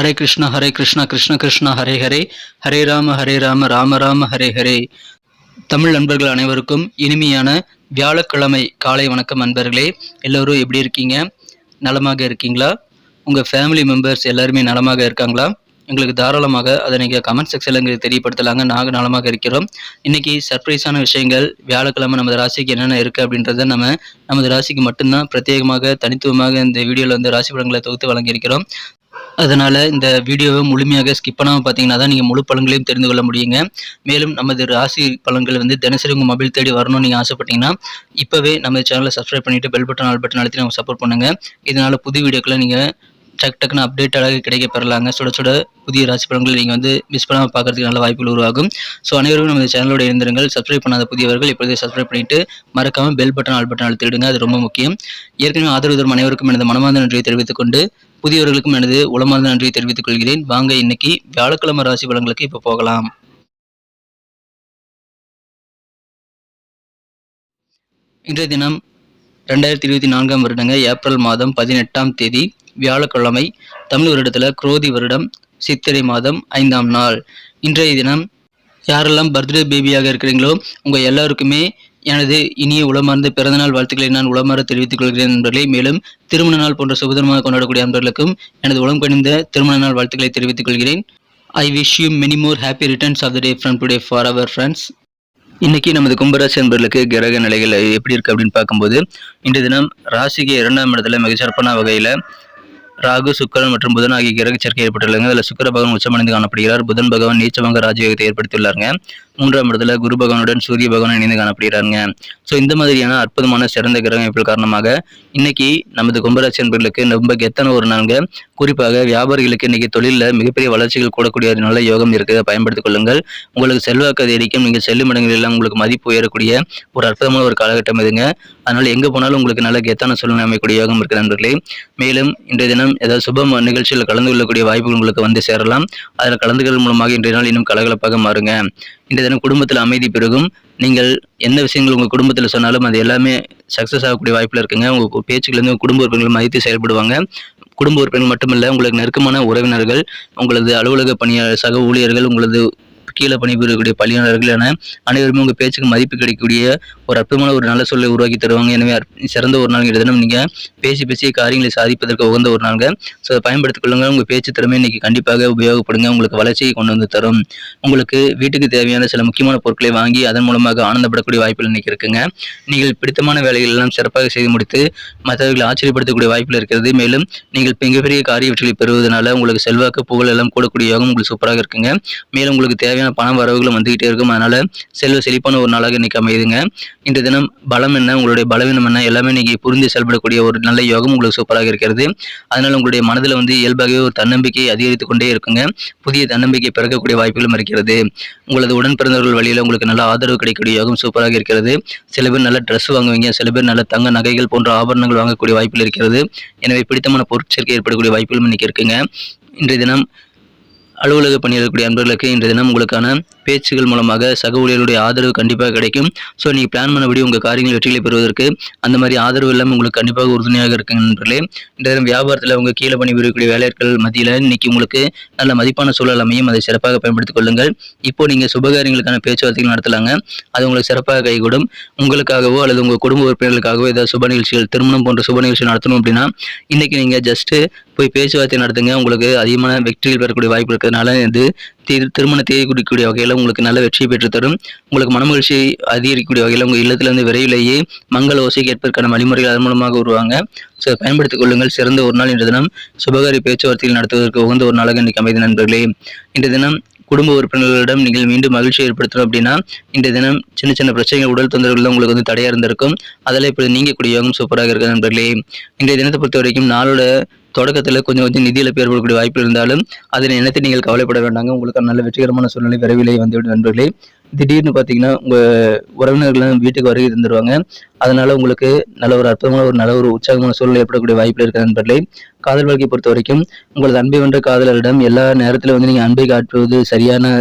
ஹரே கிருஷ்ணா ஹரே கிருஷ்ணா கிருஷ்ண கிருஷ்ணா ஹரே ஹரே. ஹரே ராம ஹரே ராம ராம ராம ஹரே ஹரே. தமிழ் நண்பர்கள் அனைவருக்கும் இனிமையான வியாழக்கிழமை காலை வணக்கம் நண்பர்களே. எல்லோரும் எப்படி இருக்கீங்க? நலமாக இருக்கீங்களா? உங்கள் ஃபேமிலி மெம்பர்ஸ் எல்லாருமே நலமாக இருக்காங்களா? எங்களுக்கு தாராளமாக அதை நீங்கள் கமெண்ட் செக்ஷனில் எங்களுக்கு தெரியப்படுத்தலாங்க. நாங்கள் நலமாக இருக்கிறோம். இன்னைக்கு சர்ப்ரைஸான விஷயங்கள் வியாழக்கிழமை நமது ராசிக்கு என்னென்ன இருக்குது அப்படின்றத நம்ம நமது ராசிக்கு மட்டும்தான். பிரத்யேகமாக தனித்துவமாக இந்த வீடியோவில் வந்து ராசி படங்களை தொகுத்து வழங்கியிருக்கிறோம். அதனால் இந்த வீடியோவை முழுமையாக ஸ்கிப் பண்ணாமல் பார்த்தீங்கன்னா தான் நீங்கள் முழு பழங்களையும் தெரிந்து கொள்ள முடியுங்க. மேலும் நமது ராசி பழங்கள் வந்து தினசரி உங்கள் மொபைல் தேடி வரணும்னு நீங்கள் ஆசைப்பட்டீங்கன்னா இப்போவே நம்ம சேனலை சப்ஸ்கிரைப் பண்ணிவிட்டு பெல் பட்டன் ஆல் பட்டன் அழுத்தி நம்ம சப்போர்ட் பண்ணுங்கள் இதனால் புது வீடியோக்களை நீங்கள் டக் டக்குன்னு அழகாக கிடைக்க பெறலாங்க. சுட சுட புதிய ராசி பலன்களை நீங்கள் வந்து மிஸ் பண்ணாமல் பார்க்கறதுக்கு நல்ல வாய்ப்புகள் உருவாகும். ஸோ அனைவரும் நமது சேனலோட இருந்திருங்கள் சப்ஸ்கிரைப் பண்ணாத புதியவர்கள் இப்பொழுதே சப்ஸ்கிரைப் பண்ணிட்டு மறக்காமல் பெல் பட்டன் ஆல் பட்டன் அழுத்திடுங்க அது ரொம்ப முக்கியம். ஏற்கனவே ஆதரவு தரும் அனைவருக்கும் எனது மனமார்ந்த நன்றியை தெரிவித்துக் கொண்டு புதியவர்களுக்கும் எனது உளமார்ந்த நன்றியை தெரிவித்துக் கொள்கிறேன். வாங்க இன்னைக்கு வியாழக்கிழமை ராசி பலன்களுக்கு இப்போ போகலாம். இன்றைய தினம் ரெண்டாயிரத்தி இருபத்தி நான்காம் வருடங்க ஏப்ரல் மாதம் பதினெட்டாம் தேதி. வியாழக்கிழமை தமிழ் வருடத்தில் குரோதி வருடம் சித்திரை மாதம் ஐந்தாம் நாள். இன்றைய தினம் யாரெல்லாம் பர்த்டே பேபியாக இருக்கிறீங்களோ உங்கள் எல்லாருக்குமே எனது இனிய உளமார்ந்த பிறந்தநாள் வாழ்த்துக்களை நான் உளமாற தெரிவித்துக் கொள்கிறேன் நண்பர்களே. மேலும் திருமண நாள் போன்ற சுபதினமாக கொண்டாடக்கூடிய நண்பர்களுக்கும் எனது உளம் கணிந்த திருமண நாள் வாழ்த்துக்களை தெரிவித்துக் கொள்கிறேன். I wish you many more happy returns of the day from today for our friends இன்னைக்கு நமது கும்பராசி நண்பர்களுக்கு கிரக நிலைகள் எப்படி இருக்கு அப்படின்னு பார்க்கும்போது இன்றைய தினம் ராசிக்கு இரண்டாம் இடத்துல மிகச்சிறப்பான வகையில் ராகு சுக்கரன் மற்றும் புதன் ஆகிய கிரக சேர்க்கை ஏற்பட்டுள்ளங்க அதில் சுக்கர பகவான் உச்சமடைந்து காணப்படுகிறார். புதன் பகவான் நீச்சவங்க ராஜயோகத்தை ஏற்படுத்தியுள்ளாருங்க. மூன்றாம் இடத்துல குரு பகவானுடன் சூரிய பகவான் இணைந்து காணப்படுகிறாருங்க. ஸோ இந்த மாதிரியான அற்புதமான சிறந்த கிரக அமைப்பு காரணமாக இன்னைக்கு நமது கும்பராசி அன்பர்களுக்கு ரொம்ப கெத்தான ஒரு நான்கு குறிப்பாக வியாபாரிகளுக்கு இன்னைக்கு தொழிலில் மிகப்பெரிய வளர்ச்சிகள் கூடக்கூடிய ஒரு நல்ல யோகம் இருக்குது பயன்படுத்திக் கொள்ளுங்கள். உங்களுக்கு செல்வாக்கு அதிகரிக்கும். நீங்கள் செல்லும் இடங்களில் உங்களுக்கு மதிப்பு உயரக்கூடிய ஒரு அற்புதமான ஒரு காலகட்டம் இதுங்க. அதனால் எங்கே போனாலும் உங்களுக்கு நல்ல கெத்தான சூழ்நிலை அமைக்கூடிய யோகம் இருக்குது நண்பர்களே. மேலும் இன்றைய தினம் ஏதாவது சுப நிகழ்ச்சியில் கலந்து கொள்ளக்கூடிய வாய்ப்புகள் உங்களுக்கு வந்து சேரலாம். அதில் கலந்துகள் மூலமாக இன்றைய நாள் இன்னும் கலகலப்பாக மாறுங்க. இன்றைய தினம் குடும்பத்தில் அமைதி பெருகும். நீங்கள் எந்த விஷயங்கள் உங்கள் குடும்பத்தில் சொன்னாலும் அது எல்லாமே சக்ஸஸ் ஆகக்கூடிய வாய்ப்பில் இருக்குங்க. உங்கள் பேச்சுக்கள் குடும்ப உறுப்பினர்கள் மதித்து செயல்படுவாங்க. குடும்ப உறுப்பினர்கள் மட்டுமல்ல உங்களுக்கு நெருக்கமான உறவினர்கள் உங்களது அலுவலக பணியாளர் சக ஊழியர்கள் உங்களது கீழே பணிபுரியக்கூடிய பணியாளர்கள் என அனைவருமே உங்கள் பேச்சுக்கு மதிப்பு கிடைக்கக்கூடிய ஒரு அற்புதமான ஒரு நல்ல சொல்லை உருவாக்கி தருவாங்க. எனவே சிறந்த ஒரு நாள் தினம் நீங்கள் பேசி பேசி காரியங்களை சாதிப்பதற்கு உகந்த ஒரு நாள்ங்க. ஸோ அதை பயன்படுத்திக் கொள்ளுங்கள். உங்கள் பேச்சு திறமை இன்னைக்கு கண்டிப்பாக உபயோகப்படுங்க. உங்களுக்கு வளர்ச்சியை கொண்டு வந்து தரும். உங்களுக்கு வீட்டுக்கு தேவையான சில முக்கியமான பொருட்களை வாங்கி அதன் மூலமாக ஆனந்தப்படக்கூடிய வாய்ப்புகள் இன்னைக்கு இருக்குங்க. நீங்கள் பிடித்தமான வேலைகள் எல்லாம் சிறப்பாக செய்து முடித்து மற்றவர்களை ஆச்சரியப்படுத்தக்கூடிய வாய்ப்பில் இருக்கிறது. மேலும் நீங்கள் மிகப்பெரிய காரிய வெற்றிகளை பெறுவதனால உங்களுக்கு செல்வாக்கு புகழ் எல்லாம் கூடக்கூடிய யோகம் உங்களுக்கு சூப்பராக இருக்குங்க. மேலும் உங்களுக்கு தேவையான பண வரவுகளும் வந்துகிட்டே இருக்கும். அதனால செல்வ செழிப்பான ஒரு நாளாக இன்னைக்கு அமையுதுங்க. இந்த தினம் பலம் என்ன உங்களுடைய பலவீனம் என்ன எல்லாமே இன்னைக்கு புரிந்து செயல்படக்கூடிய ஒரு நல்ல யோகம் உங்களுக்கு சூப்பராக இருக்கிறது. அதனால உங்களுடைய மனதில் வந்து இயல்பாகவே ஒரு தன்னம்பிக்கை அதிகரித்து கொண்டே இருக்குங்க. புதிய தன்னம்பிக்கை பிறக்கக்கூடிய வாய்ப்புகளும் இருக்கிறது. உங்களது உடன் பிறந்தவர்கள் வழியில் உங்களுக்கு நல்ல ஆதரவு கிடைக்கக்கூடிய யோகம் சூப்பராக இருக்கிறது. சில பேர் நல்ல ட்ரெஸ் வாங்குவீங்க சில பேர் நல்ல தங்க நகைகள் போன்ற ஆபரணங்கள் வாங்கக்கூடிய வாய்ப்புகள் இருக்கிறது. எனவே பிடித்தமான பொருட்சேர்க்கை ஏற்படக்கூடிய வாய்ப்புகளும் இன்னைக்கு இருக்குங்க. இன்றைய தினம் அலுவலக பணியாளர்களுடைய அன்பர்களுக்கு இன்றைய தினம் உங்களுக்கான பேச்சுகள் மூலமாக சக ஊழியர்களுடைய ஆதரவு கண்டிப்பாக கிடைக்கும். ஸோ நீங்கள் பிளான் பண்ணபடி உங்கள் காரியங்கள் வெற்றிகளை பெறுவதற்கு அந்த மாதிரி ஆதரவு எல்லாம் உங்களுக்கு கண்டிப்பாக உறுதுணையாக இருக்குங்க நண்பர்களே. இந்த நேரம் வியாபாரத்தில் உங்கள் கீழே பணிபுரியக்கூடிய வேலையாட்கள் மத்தியில் இன்னைக்கு உங்களுக்கு நல்ல மதிப்பான சூழல் அமையும். அதை சிறப்பாக பயன்படுத்திக் கொள்ளுங்கள். இப்போ நீங்கள் சுபகாரியங்களுக்கான பேச்சுவார்த்தைகள் நடத்தலாங்க. அது உங்களுக்கு சிறப்பாக கைகூடும். உங்களுக்காகவோ அல்லது உங்கள் குடும்ப உறுப்பினர்களுக்காகவோ ஏதாவது சுப நிகழ்ச்சிகள் திருமணம் போன்ற சுப நிகழ்ச்சி நடத்தணும் அப்படின்னா இன்னைக்கு நீங்கள் ஜஸ்ட்டு போய் பேச்சுவார்த்தை நடத்துங்க. உங்களுக்கு அதிகமான வெற்றிகள் பெறக்கூடிய வாய்ப்பு இருக்கிறதுனால இது திருமண தேதி குறிக்கக்கூடிய வகையில் உங்களுக்கு நல்ல வெற்றி பெற்று தரும் உங்களுக்கு மனமகிழ்ச்சி அதிகரிக்கக்கூடிய வகையில் உங்கள் இல்லத்திலிருந்து விரைவிலேயே மங்கள ஓசை கேட்பதற்கான வழிமுறைகள் அதன் மூலமாக வருவாங்க ஸோ பயன்படுத்திக் கொள்ளுங்கள். சிறந்த ஒரு நாள் இன்று தினம் சுபகாரி பேச்சுவார்த்தைகள் நடத்துவதற்கு உகந்த ஒரு நாளாக இன்றைக்கு அமைதி நண்பர்களே. இன்று தினம் குடும்ப உறுப்பினர்களிடம் நீங்கள் மீண்டும் மகிழ்ச்சி ஏற்படுத்தணும் அப்படின்னா இந்த தினம் சின்ன சின்ன பிரச்சனைகள் உடல் தொந்தரவுகள் உங்களுக்கு வந்து தடையாக இருந்திருக்கும். அதில் இப்படி நீங்கக்கூடிய யோகம் சூப்பராக இருக்கிற நண்பர்களே. இன்றைய தினத்தை பொறுத்த வரைக்கும் நாளோட தொடக்கத்தில் கொஞ்சம் கொஞ்சம் நிதியில் பேர்படக்கூடிய வாய்ப்பு இருந்தாலும் அதனை நினைத்து நீங்கள் கவலைப்பட வேண்டாங்க. உங்களுக்கு நல்ல வெற்றிகரமான சூழ்நிலை விரைவிலே வந்துவிடும் நண்பர்களே. திடீர்னு பார்த்தீங்கன்னா உங்கள் உறவினர்கள்லாம் வீட்டுக்கு வருகை தந்துடுவாங்க அதனால உங்களுக்கு நல்ல ஒரு அற்புதமான ஒரு நல்ல ஒரு உற்சாகமான சூழ்நிலை ஏற்படக்கூடிய வாய்ப்பு இருக்க நண்பர்களே காதல் வாழ்க்கை பொறுத்த வரைக்கும் உங்களது அன்பை வென்ற காதலரிடம் எல்லா நேரத்திலும் வந்து நீங்கள் அன்பை காட்டுவது சரியான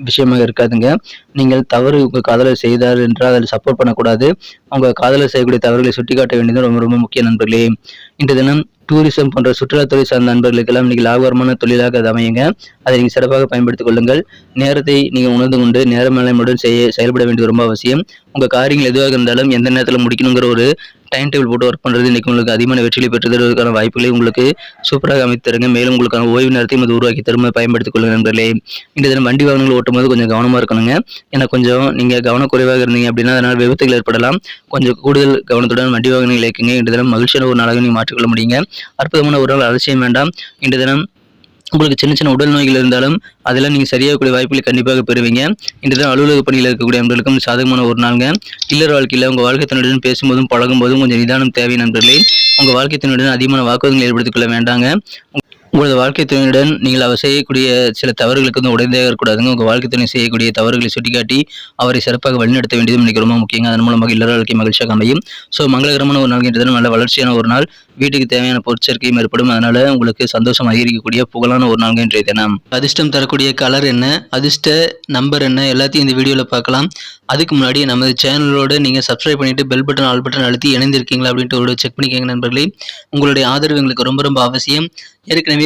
விஷயமாக இருக்காதுங்க. நீங்கள் தவறு உங்கள் காதலர் செய்தார் என்றால் அதில் சப்போர்ட் பண்ணக்கூடாது. அவங்க காதலர் செய்யக்கூடிய தவறுகளை சுட்டிக்காட்ட வேண்டியது ரொம்ப ரொம்ப முக்கிய நண்பர்களே. இன்று தினம் டூரிசம் போன்ற சுற்றுலாத்துறை சார்ந்த நண்பர்களுக்கெல்லாம் இன்னைக்கு லாபகரமான தொழிலாக அது அமையுங்க. அதை நீங்கள் சிறப்பாக பயன்படுத்திக் கொள்ளுங்கள். நேரத்தை நீங்கள் உணர்ந்து கொண்டு நேர மேலாண்மையுடன் செய்ய செயல்பட வேண்டியது ரொம்ப அவசியம். உங்கள் காரியங்கள் எதுவாக இருந்தாலும் எந்த நேரத்தில் முடிக்கணுங்கிற ஒரு டைம் டேபிள் போட்டு ஒர்க் பண்ணுறது இன்னைக்கு உங்களுக்கு அதிகமான வெற்றியை பெற்றுதற்கான வாய்ப்புகளை உங்களுக்கு சூப்பராக அமைத்து தருங்க. மேலும் உங்களுக்கான ஓய்வு நேரத்தையும் அது உருவாக்கி தருமை பயன்படுத்திக் கொள்ளுங்க நண்பர்களே. இந்த தினம் வண்டி வாகனங்கள் ஓட்டும் போது கொஞ்சம் கவனமாக இருக்கணுங்க. ஏன்னா கொஞ்சம் நீங்கள் கவனக்குறைவாக இருந்தீங்க அப்படின்னா அதனால் விபத்துகள் ஏற்படலாம். கொஞ்சம் கூடுதல் கவனத்துடன் வண்டி வாகனங்கள் இயக்குங்க. இன்று தினம் மகிழ்ச்சியான ஒரு நாளாக நீங்கள் மாற்றிக்கொள்ள முடியுங்க. அற்புதமான ஒரு நாள். அலட்சியம் வேண்டாம். இன்று தினம் உங்களுக்கு சின்ன சின்ன உடல் நோய்கள் இருந்தாலும் அதெல்லாம் நீங்கள் சரியாகக்கூடிய வாய்ப்புகளை கண்டிப்பாக பெறுவீங்க. இன்று தான் அலுவலக பணியில் இருக்கக்கூடிய நண்பர்களுக்கும் சாதகமான ஒரு நாளுங்க. இல்லற வாழ்க்கையில் உங்கள் வாழ்க்கை துணையுடன் பேசும்போதும் பழகும்போதும் கொஞ்சம் நிதானம் தேவை நண்பர்களே. உங்கள் வாழ்க்கை துணையுடன் அதிகமான வாக்குவாதங்களை ஏற்படுத்திக் கொள்ள வேண்டாங்க. உங்களது வாழ்க்கை துணையுடன் நீங்கள் அவர் செய்யக்கூடிய சில தவறுகளுக்கு வந்து உடனே இருக்கக்கூடாதுங்க. உங்கள் வாழ்க்கை துணை செய்யக்கூடிய தவறுகளை சுட்டிக்காட்டி அவரை சிறப்பாக வழிநடத்த வேண்டியதும் இன்னைக்கு ரொம்ப முக்கியங்க. அதன் மூலமாக இல்லற வாழ்க்கை மகிழ்ச்சியாக அமையும். ஸோ மங்களகரமான ஒரு நாள் என்றதும் நல்ல வளர்ச்சியான ஒரு நாள். வீட்டுக்கு தேவையான பொருட்சேர்க்கையும் ஏற்படும். அதனால உங்களுக்கு சந்தோஷம் அதிகரிக்கக்கூடிய புகழான ஒரு நாள் இன்றைய தினம். அதிர்ஷ்டம் தரக்கூடிய கலர் என்ன? அதிர்ஷ்ட நம்பர் என்ன? எல்லாத்தையும் இந்த வீடியோவில் பார்க்கலாம். அதுக்கு முன்னாடி நமது சேனலோட நீங்கள் சப்ஸ்கிரைப் பண்ணிட்டு பெல் பட்டன் ஆல் பட்டன் அழுத்தி இணைந்திருக்கீங்களா அப்படின்ட்டு ஒரு செக் பண்ணிக்கோங்க நண்பர்களே. உங்களுடைய ஆதரவு எங்களுக்கு ரொம்ப ரொம்ப அவசியம். ஏற்கனவே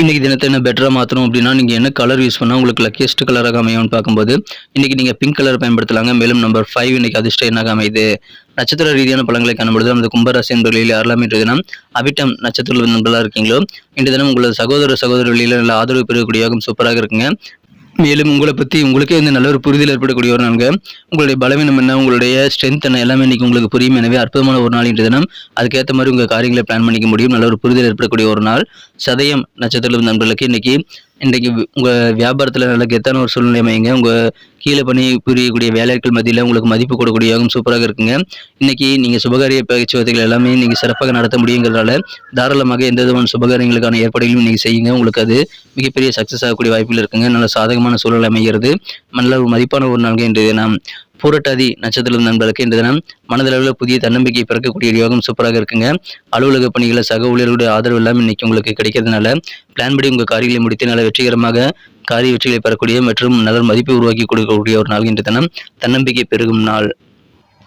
இன்னைக்கு தினத்தை என்ன பெட்டராக மாற்றணும் அப்படின்னா நீங்கள் என்ன கலர் யூஸ் பண்ணால் உங்களுக்கு லக்கியஸ்ட் கலராக அமையும்னு பார்க்கும்போது இன்னைக்கு நீங்கள் பிங்க் கலர் பயன்படுத்தலாங்க. மேலும் நம்பர் ஃபைவ் இன்னைக்கு அதிர்ஷ்டம் என்னாக அமையுது. நட்சத்திர ரீதியான பலன்களை காணும்பொழுது நமது கும்பராசி என்பர்களில் யாரெல்லாம் இன்றைய தினம் அவிட்டம் நட்சத்திர நண்பர்களாக இருக்கீங்களோ இன்றைய தினம் உங்களது சகோதர சகோதரிகளில் நல்ல ஆதரவு பெறக்கூடிய யோகம் சூப்பராக இருக்குங்க. மேலும் உங்களை பற்றி உங்களுக்கே வந்து நல்ல ஒரு புரிதல் ஏற்படக்கூடிய ஒரு நாளுங்க. உங்களுடைய பலவீனம் என்ன உங்களுடைய ஸ்ட்ரென்த் என்ன எல்லாமே இன்னைக்கு உங்களுக்கு புரியும். எனவே அற்புதமான ஒரு நாள் இன்றைய தினம். அதுக்கேற்ற மாதிரி உங்கள் காரியங்களை பிளான் பண்ணிக்க முடியும். நல்ல ஒரு புரிதல் ஏற்படக்கூடிய ஒரு நாள். சதயம் நட்சத்திரம் நண்பர்களுக்கு இன்னைக்கு இன்றைக்கி உங்கள் வியாபாரத்தில் நல்ல கெத்தான ஒரு சூழ்நிலை அமையுங்க. உங்கள் கீழே பணி புரியக்கூடிய வேலைகள் மத்தியில் உங்களுக்கு மதிப்பு கொடுக்கக்கூடிய யோகம் சூப்பராக இருக்குங்க. இன்னைக்கு நீங்கள் சுபகாரிய பேச்சுவார்த்தைகள் எல்லாமே நீங்கள் சிறப்பாக நடத்த முடியுங்கிறதால தாராளமாக எந்த விதமான சுபகாரியங்களுக்கான ஏற்பாடுகளும் நீங்கள் செய்யுங்க. உங்களுக்கு அது மிகப்பெரிய சக்ஸஸ் ஆகக்கூடிய வாய்ப்புகள் இருக்குங்க. நல்ல சாதகமான சூழல் அமைகிறது. நல்ல ஒரு மதிப்பான ஒரு நாள்கள் இன்றைய நாம் பூரட்டாதி நட்சத்திர நண்பர்களுக்கு இந்த தினம் மனதளவில் புதிய தன்னம்பிக்கை பிறக்கக்கூடிய யோகம் சூப்பராக இருக்குங்க. அலுவலக பணிகளை சக ஊழியர்களுடைய ஆதரவு இல்லாமல் இன்னைக்கு உங்களுக்கு கிடைக்கிறதுனால பிளான் படி உங்கள் காரியங்களை முடித்து நல்ல வெற்றிகரமாக காரிய வெற்றிகளை பெறக்கூடிய மற்றும் நல்ல மதிப்பை உருவாக்கி கொடுக்கக்கூடிய ஒரு நாள் இன்று தினம். தன்னம்பிக்கை பெருகும் நாள்.